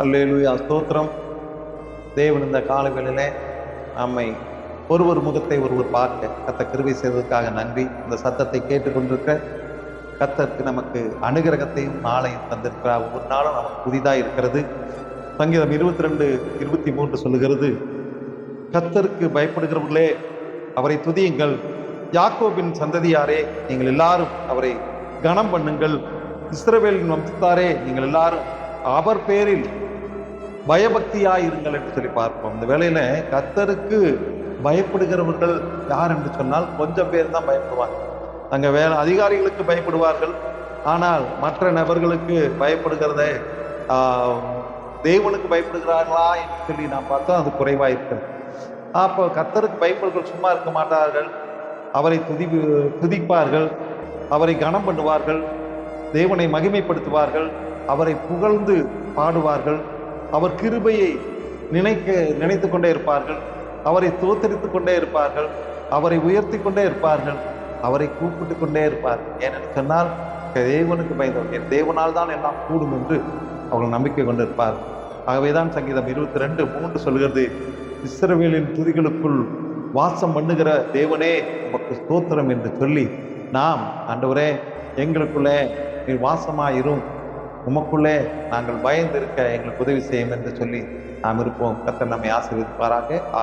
அல்லேலூயா ஸ்தோத்திரம். தேவன் இந்த காலங்களிலே நம்மை ஒருவர் முகத்தை ஒருவர் பார்க்க கத்த கிருவை செய்ததற்காக நன்றி. இந்த சத்தத்தை கேட்டுக்கொண்டிருக்க கத்தருக்கு நமக்கு அனுகிரகத்தையும் நாளையும் தந்திருக்கிறார். ஒவ்வொரு நாளும் நமக்கு புதிதாக இருக்கிறது. சங்கீதம் இருபத்தி ரெண்டு இருபத்தி மூன்று சொல்லுகிறது கத்தருக்கு பயப்படுகிறவர்களே அவரை துதியுங்கள். யாக்கோபின் சந்ததியாரே நீங்கள் எல்லாரும் அவரை கனம் பண்ணுங்கள் இஸ்ரவேலின் வம்சத்தாரே நீங்கள் எல்லாரும் அவர் பேரில் பயபக்தியாக இருங்கள் என்று சொல்லி பார்ப்போம். இந்த வேலையில் கத்தருக்கு பயப்படுகிறவர்கள் யார் என்று சொன்னால் கொஞ்சம் பேர் தான் பயப்படுவாங்க. அங்கே வேலை அதிகாரிகளுக்கு பயப்படுவார்கள். ஆனால் மற்ற நபர்களுக்கு பயப்படுகிறத தேவனுக்கு பயப்படுகிறார்களா என்று சொல்லி நாம் பார்த்தா அது குறைவாக இருக்கிறது அப்போ கத்தருக்கு பயப்படுகள் சும்மா இருக்க மாட்டார்கள். அவரை துதி துதிப்பார்கள். அவரை கனம் பண்ணுவார்கள். தேவனை மகிமைப்படுத்துவார்கள். அவரை புகழ்ந்து பாடுவார்கள். அவர் கிருபையை நினைக்க நினைத்து கொண்டே இருப்பார்கள். அவரை தோத்தரித்து கொண்டே இருப்பார்கள். அவரை உயர்த்தி கொண்டே இருப்பார்கள். அவரை கூப்பிட்டு கொண்டே இருப்பார். ஏனென்று சொன்னால் தேவனுக்கு பயந்தவர். என் தேவனால் தான் எல்லாம் கூடும் என்று அவர்கள் நம்பிக்கை கொண்டிருப்பார் ஆகவே தான் சங்கீதம் இருபத்தி ரெண்டு மூன்று சொல்கிறது இஸ்ரவேலின் துதிகளுக்குள் வாசம் பண்ணுகிற தேவனே உமக்கு ஸ்தோத்திரம் என்று சொல்லி நாம் ஆண்டவரே எங்களுக்குள்ளே நீ வாசமாயிரும். உமக்குள்ளே நாங்கள் பயந்திருக்க எங்களுக்கு உதவி செய்யும் என்று சொல்லி நாம் இருப்போம். கத்தர் நம்மை ஆசீர்வதிப்பாராக. ஆ